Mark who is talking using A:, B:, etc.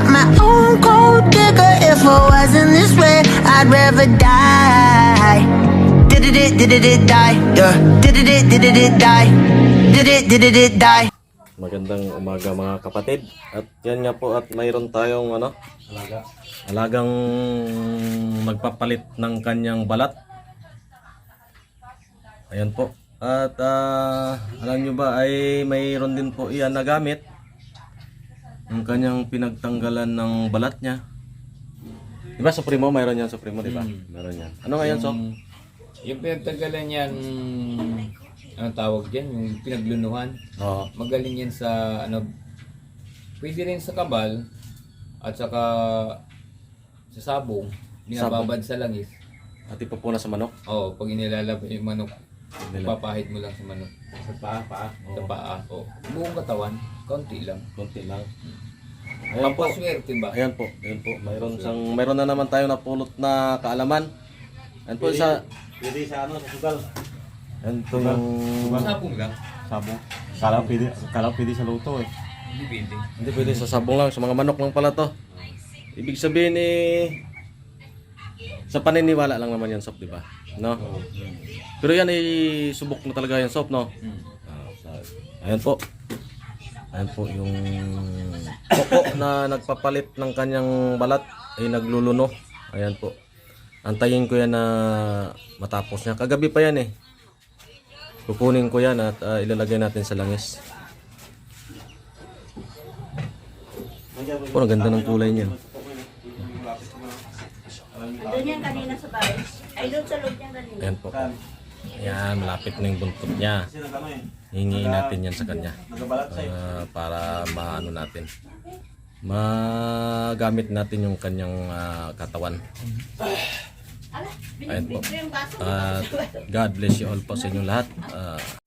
A: not my own gold digger. If I wasn't this way, I'd rather die. Did it, it did it, die. Yeah. Did it, it did it, die. Did it, did it, it die.
B: Magandang umaga mga kapatid. At yan nga po at mayroon tayong ano? Alaga. Alagang magpapalit ng kanyang balat. Ayan po. At uh, alam nyo ba ay mayroon din po iyan na gamit yung kanyang pinagtanggalan ng balat niya. Di ba Supremo? Mayroon yan Supremo, di ba? Meron yan. Ano nga yan, Sok?
C: Yung pinagtagalan yan, ano tawag dyan, yung pinaglunuhan.
B: Oo.
C: Magaling yan sa, ano, pwede rin sa kabal, at saka sa sabong, binababad sa langis.
B: At ipupuna sa manok.
C: Oo, pag inilalaba yung manok, papahid mo lang sa manok.
D: Sa paa, paa.
C: Sa paa, oo. Buong katawan, konti lang.
B: Konti lang. Ayan po.
C: Pampaswerte ba?
B: Ayan po, ayan po. Mayroon sang mayroon na naman tayo napulot na kaalaman. Ayan po sa
D: Pwede sa ano, sa sugal.
B: ayan po yung
C: Sabong lang.
D: Sabong. Kala pwede, kala pwede sa luto eh.
C: Hindi pwede.
B: hindi pwede sa sabong lang, sa mga manok lang pala to. Ibig sabihin eh sa paniniwala lang naman yan, Sop, di ba? No? Pero yan ay subok na talaga yan, Sop, no? Ah, ayan po. Ayan po yung koko na nagpapalit ng kanyang balat ay nagluluno. Ayan po. Antayin ko yan na matapos niya. Kagabi pa yan eh. Kukunin ko yan at ah, ilalagay natin sa langis. Oh, ang ganda ng kulay niya.
E: Doon yan kanina sa bahay. Ay, doon sa loob niya kanina.
B: Ayan po. Ayan, malapit na yung buntot niya. Hingiin natin yan sa kanya. Ah, para maano natin. Magamit natin yung kanyang ah, katawan. Ayan po. At God bless you all po sa inyong lahat. Ah,